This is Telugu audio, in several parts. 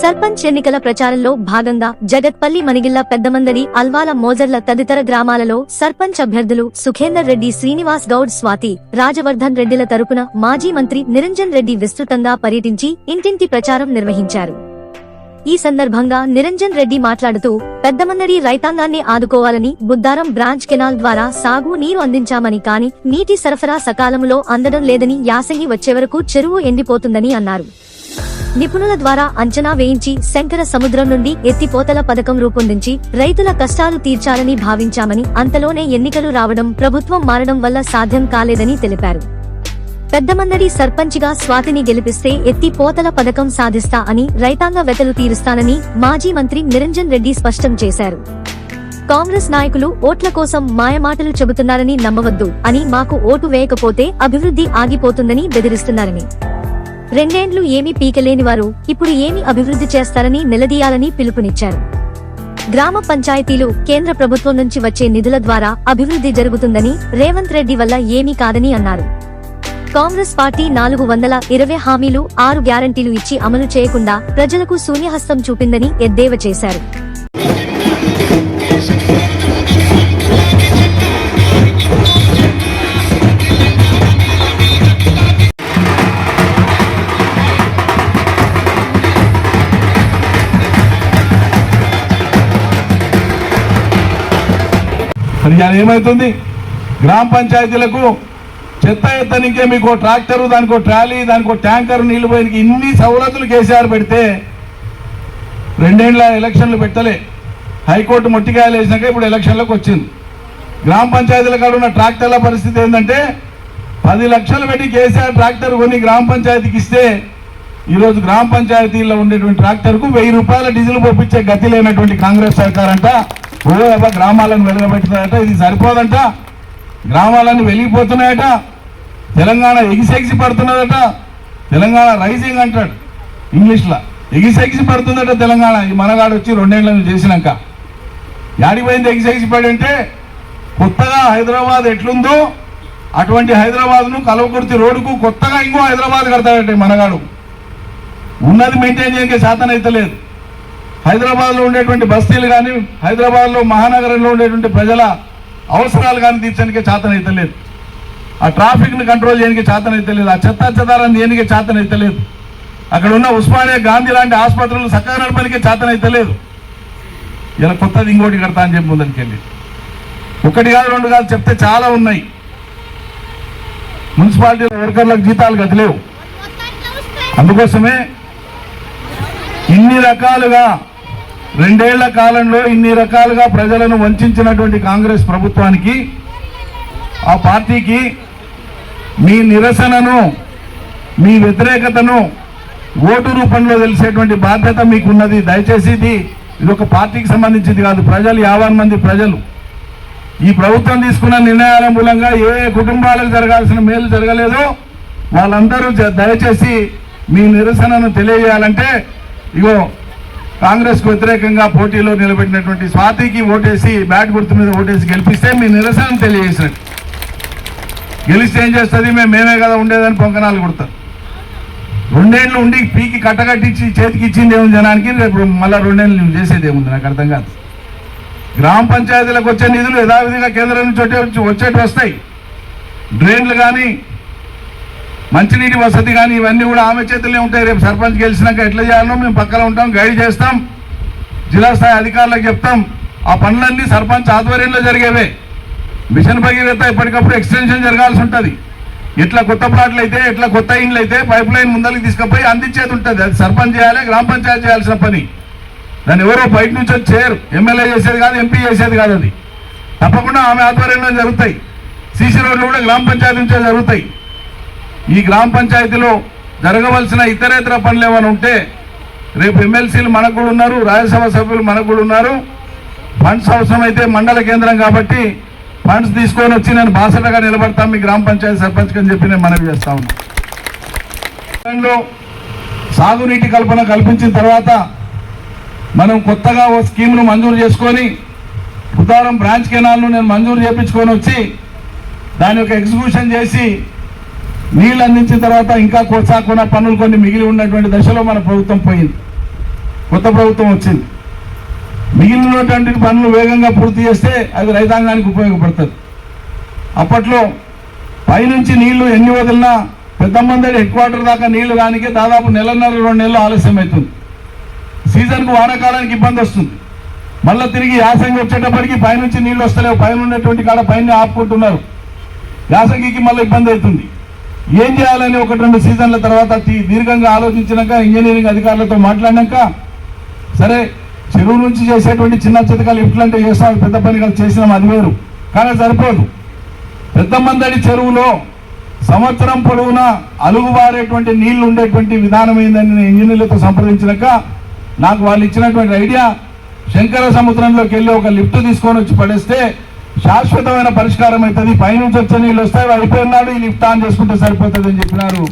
సర్పంచ్ ఎన్నికల ప్రచారంలో భాగంగా జగత్పల్లి మణిగిల్ల పెద్దమందరి అల్వాల మోజర్ల తదితర గ్రామాలలో సర్పంచ్ అభ్యర్థులు సుఖేందర్ రెడ్డి శ్రీనివాస్ గౌడ్ స్వాతి రాజవర్ధన్ రెడ్డిల తరపున మాజీ మంత్రి నిరంజన్ రెడ్డి విస్తృతంగా పర్యటించి ఇంటింటి ప్రచారం నిర్వహించారు. ఈ సందర్భంగా నిరంజన్ రెడ్డి మాట్లాడుతూ పెద్దమందరి రైతాంగాన్ని ఆదుకోవాలని బుద్దారం బ్రాంచ్ కెనాల్ ద్వారా సాగు నీరు అందించామని కాని నీటి సరఫరా సకాలంలో అందడం లేదని యాసంగి వచ్చే వరకు చెరువు ఎండిపోతుందని అన్నారు. నిపుణుల ద్వారా అంచనా వేయించి శంకర సముద్రం నుండి ఎత్తిపోతల పథకం రూపొందించి రైతుల కష్టాలు తీర్చాలని భావించామని అంతలోనే ఎన్నికలు రావడం ప్రభుత్వం మారడం వల్ల సాధ్యం కాలేదని తెలిపారు. పెద్దమందడి సర్పంచ్గా స్వాతిని గెలిపిస్తే ఎత్తి పోతల పథకం సాధిస్తా అని రైతాంగ వెతలు తీరుస్తానని మాజీ మంత్రి నిరంజన్ రెడ్డి స్పష్టం చేశారు. కాంగ్రెస్ నాయకులు ఓట్ల కోసం మాయమాటలు చెబుతున్నారని నమ్మవద్దు అని మాకు ఓటు వేయకపోతే అభివృద్ధి ఆగిపోతుందని బెదిరిస్తున్నారని రెండేండ్లు ఏమీ పీకలేని వారు ఇప్పుడు ఏమి అభివృద్ధి చేస్తారని నిలదీయాలని పిలుపునిచ్చారు. గ్రామ పంచాయతీలు కేంద్ర ప్రభుత్వం నుంచి వచ్చే నిధుల ద్వారా అభివృద్ధి జరుగుతుందని రేవంత్ రెడ్డి వల్ల ఏమీ కాదని అన్నారు. కాంగ్రెస్ పార్టీ నాలుగు వందల ఇరవై హామీలు ఆరు గ్యారంటీలు ఇచ్చి అమలు చేయకుండా ప్రజలకు శూన్యహస్తం చూపిందని ఎద్దేవా చేశారు. అది ఇవాళ ఏమవుతుంది గ్రామ పంచాయతీలకు చెత్త ఎత్తనికే మీకు ట్రాక్టరు దానికి ట్రాలీ దానికి ట్యాంకర్ నీళ్ళు పోయినకి ఇన్ని సవలతులు కేసీఆర్ పెడితే రెండేళ్ళ ఎలక్షన్లు పెట్టలే. హైకోర్టు మొట్టికాయలు వేసినాక ఇప్పుడు ఎలక్షన్లకు వచ్చింది. గ్రామ పంచాయతీల కాడ ఉన్న ట్రాక్టర్ల పరిస్థితి ఏంటంటే పది లక్షలు పెట్టి కేసీఆర్ ట్రాక్టర్ కొని గ్రామ పంచాయతీకి ఇస్తే ఈరోజు గ్రామ పంచాయతీలో ఉండేటువంటి ట్రాక్టర్కు వెయ్యి రూపాయల డీజిల్ పంపించే గతి లేనటువంటి కాంగ్రెస్ సర్కార్ అంట ఓ గ్రామాలను వెలగబెట్టుతాయట ఇది సరిపోదంట. గ్రామాలన్నీ వెలిగిపోతున్నాయట. తెలంగాణ ఎగిసెగిసి పడుతున్నదట. తెలంగాణ రైజింగ్ అంటాడు ఇంగ్లీష్లో. ఎగిసెగిసి పడుతుందట తెలంగాణ. ఈ మనగాడు వచ్చి రెండేళ్ళను చేసినాక. యాడిపోయింది ఎగిసెగిసి పడి కొత్తగా హైదరాబాద్ ఎట్లుందో అటువంటి హైదరాబాద్ను కలవకుర్తి రోడ్డుకు కొత్తగా ఇంకో హైదరాబాద్ కడతాడట మనగాడు. ఉన్నది మెయింటైన్ చేయడానికి శాతం అయితే లేదు. హైదరాబాద్లో ఉండేటువంటి బస్తీలు కానీ హైదరాబాద్లో మహానగరంలో ఉండేటువంటి ప్రజల అవసరాలు కానీ తీర్చడానికి చేతన లేదు. ఆ ట్రాఫిక్ని కంట్రోల్ చేయడానికి చేతన లేదు. ఆ చెత్త చెదారాన్ని చేయడానికి చేతన లేదు. అక్కడ ఉన్న ఉస్మానియా గాంధీ లాంటి ఆసుపత్రులు చక్కగా నడపడానికి చేతన లేదు. ఇలా కొత్తది ఇంకోటి కడతా అని చెప్పి ముందరికెళ్ళి ఒకటి కాదు రెండు కాదు చెప్తే చాలా ఉన్నాయి. మున్సిపాలిటీ వర్కర్లకు జీతాలు గదిలేవు అందుకోసమే ఇన్ని రకాలుగా రెండేళ్ళ కాలంలో ఇన్ని రకాలుగా ప్రజలను వంచినటువంటి కాంగ్రెస్ ప్రభుత్వానికి ఆ పార్టీకి మీ నిరసనను మీ వ్యతిరేకతను ఓటు రూపంలో తెలిసేటువంటి బాధ్యత మీకున్నది. దయచేసి ఇది ఇది ఒక పార్టీకి సంబంధించింది కాదు. ప్రజలు యాభై మంది ప్రజలు. ఈ ప్రభుత్వం తీసుకున్న నిర్ణయాల మూలంగా ఏ కుటుంబాలకు జరగాల్సిన మేలు జరగలేదో వాళ్ళందరూ దయచేసి మీ నిరసనను తెలియజేయాలంటే ఇగో కాంగ్రెస్కు వ్యతిరేకంగా పోటీలో నిలబెట్టినటువంటి స్వాతికి ఓటేసి బ్యాట్ గుర్తు మీద ఓటేసి గెలిపిస్తే మీ నిరసన తెలియజేసినట్టు గెలిస్తే ఏం చేస్తుంది? మేము మేమే కదా ఉండేదని పొంకనాలు కొడతారు. రెండేళ్ళు ఉండి పీకి కట్టకట్టించి చేతికి ఇచ్చింది ఏముంది జనానికి? రేపు మళ్ళీ రెండేళ్ళు నేను చేసేది ఏముంది? నాకు అర్థం కాదు. గ్రామ పంచాయతీలకు వచ్చే నిధులు యథావిధిగా కేంద్రం నుంచి వచ్చే వచ్చేటి వస్తాయి. డ్రైన్లు కానీ మంచినీటి వసతి కానీ ఇవన్నీ కూడా ఆమె చేతుల్లో ఉంటాయి. రేపు సర్పంచ్ గెలిచినాక ఎట్లా చేయాలో మేము పక్కన ఉంటాం గైడ్ చేస్తాం. జిల్లా స్థాయి అధికారులకు చెప్తాం. ఆ పనులన్నీ సర్పంచ్ ఆధ్వర్యంలో జరిగేవే. మిషన్ భగీరథ ఎప్పటికప్పుడు ఎక్స్టెన్షన్ జరగాల్సి ఉంటుంది. ఎట్లా కొత్త ప్లాట్లు అయితే ఎట్లా కొత్త ఇండ్లు అయితే పైప్ లైన్ ముందరికి తీసుకుపోయి అందించేది ఉంటుంది. అది సర్పంచ్ చేయాలి గ్రామ పంచాయతీ చేయాల్సిన పని. దాన్ని ఎవరో బయట నుంచి వచ్చి చేయరు. ఎమ్మెల్యే చేసేది కాదు ఎంపీ చేసేది కాదు అది. తప్పకుండా ఆమె ఆధ్వర్యంలో జరుగుతాయి. సీసీ రోడ్లు కూడా గ్రామ పంచాయతీ నుంచే జరుగుతాయి. ఈ గ్రామ పంచాయతీలో జరగవలసిన ఇతరేతర పనులు ఏమైనా ఉంటే రేపు ఎమ్మెల్సీలు మనకు కూడా ఉన్నారు రాజ్యసభ సభ్యులు మనకు కూడా ఉన్నారు. ఫండ్స్ అవసరమైతే మండల కేంద్రం కాబట్టి ఫండ్స్ తీసుకొని వచ్చి నేను బాసటగా నిలబడతాం మీ గ్రామ పంచాయతీ సర్పంచ్ అని చెప్పి నేను మనవి చేస్తా ఉన్నాను సాగునీటి కల్పన కల్పించిన తర్వాత మనం కొత్తగా ఓ స్కీమ్ను మంజూరు చేసుకొని ఉదారం బ్రాంచ్ కెనాల్ను నేను మంజూరు చేయించుకొని వచ్చి దాని యొక్క ఎగ్జిక్యూషన్ చేసి నీళ్ళు అందించిన తర్వాత ఇంకా కొనసాగకుండా పనులు కొన్ని మిగిలి ఉన్నటువంటి దశలో మన ప్రభుత్వం పోయింది. కొత్త ప్రభుత్వం వచ్చింది. మిగిలినటువంటి పనులు వేగంగా పూర్తి చేస్తే అది రైతాంగానికి ఉపయోగపడుతుంది. అప్పట్లో పైనుంచి నీళ్ళు ఎన్ని వదిలినా పెద్దమ్మందడి హెడ్ క్వార్టర్ దాకా నీళ్ళు రానికే దాదాపు నెలన్నర రెండు నెలలు ఆలస్యం అవుతుంది. సీజన్కు వానాకాలానికి ఇబ్బంది వస్తుంది. మళ్ళీ తిరిగి యాసంగి వచ్చేటప్పటికి పైనుంచి నీళ్ళు వస్తలేవు. పైన ఉన్నటువంటి కాడ పైన ఆపుకుంటున్నారు. యాసంగికి మళ్ళీ ఇబ్బంది అవుతుంది. ఏం చేయాలని ఒకటి రెండు సీజన్ల తర్వాత దీర్ఘంగా ఆలోచించినాక ఇంజనీరింగ్ అధికారులతో మాట్లాడినాక సరే చెరువు నుంచి చేసేటువంటి చిన్న చితక లిఫ్ట్లంటే చేస్తాం పెద్ద పని కలిసి చేసినాం అది వేరు కానీ సరిపోదు. పెద్ద మందడి చెరువులో సంవత్సరం పొడవునా అలుగుబారేటువంటి నీళ్ళు ఉండేటువంటి విధానం ఏందని నేను ఇంజనీర్లతో సంప్రదించినాక నాకు వాళ్ళు ఇచ్చినటువంటి ఐడియా శంకర సముద్రంలోకి వెళ్ళి ఒక లిఫ్ట్ తీసుకొని వచ్చి పడేస్తే శాశ్వతమైన పరిష్కారం అవుతుంది. పైనుంచి వచ్చే నీళ్ళు వస్తాయి అయిపోయినాడు ఈ లిఫ్ట్ ఆన్ చేసుకుంటే సరిపోతుంది అని చెప్పినారు.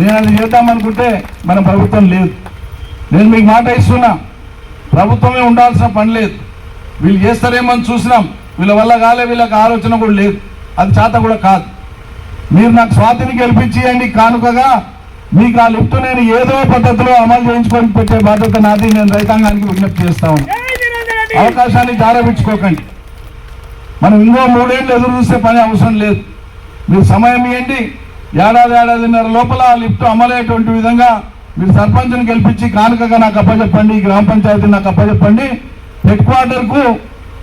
నేను అది చేద్దామనుకుంటే మన ప్రభుత్వం లేదు. నేను మీకు మాట ఇస్తున్నా. ప్రభుత్వమే ఉండాల్సిన పని లేదు. వీళ్ళు చేస్తారేమని చూసినాం. వీళ్ళ వల్ల కాలే వీళ్ళకి ఆలోచన కూడా లేదు. అది చేత కూడా కాదు. మీరు నాకు స్వాతిని గెలిపించేయండి కానుకగా మీకు ఆ లిఫ్ట్ నేను ఏదో పద్ధతిలో అమలు చేయించుకొని పెట్టే బాధ్యత నాది. నేను రైతాంగానికి విజ్ఞప్తి చేస్తా అవకాశాన్ని జారవించుకోకండి మనం ఇంకో మూడేళ్ళు ఎదురు చూసే పని అవసరం లేదు. మీరు సమయం ఇవ్వండి ఏడాది ఏడాదిన్నర లోపల లిఫ్ట్ అమలయ్యేటువంటి విధంగా మీరు సర్పంచ్ని గెలిపించి కానుకగా నాకు అప్పచెప్పండి ఈ గ్రామ పంచాయతీ నాకు అప్పచెప్పండి. హెడ్ క్వార్టర్కు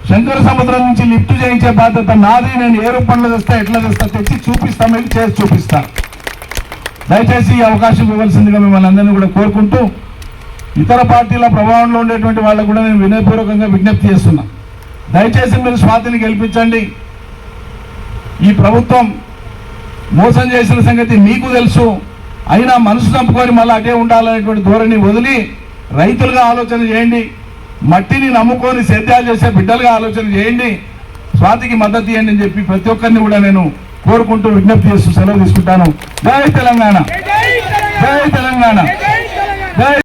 శంకర సముద్రం నుంచి లిఫ్ట్ చేయించే బాధ్యత నాది. నేను ఏ రూపంలో తెస్తా ఎట్లా తెస్తా తెచ్చి చూపిస్తా చేసి చూపిస్తా. దయచేసి ఈ అవకాశం ఇవ్వాల్సిందిగా మిమ్మల్ని అందరినీ కూడా కోరుకుంటూ ఇతర పార్టీల ప్రభావంలో ఉండేటువంటి వాళ్ళకు కూడా నేను వినయపూర్వకంగా విజ్ఞప్తి చేస్తున్నాను దయచేసి మీరు స్వాతిని గెలిపించండి. ఈ ప్రభుత్వం మోసం చేసిన సంగతి మీకు తెలుసు. అయినా మనసు చంపుకొని మళ్ళీ అటే ఉండాలనేటువంటి ధోరణి వదిలి రైతులుగా ఆలోచన చేయండి. మట్టిని నమ్ముకొని సేద్యాలు చేసే బిడ్డలుగా ఆలోచన చేయండి. స్వాతికి మద్దతు ఇవ్వండి అని చెప్పి ప్రతి ఒక్కరిని కూడా నేను కోరుకుంటూ విజ్ఞప్తి చేస్తూ సెలవు తీసుకుంటాను. జై తెలంగాణ. జై తెలంగాణ. జై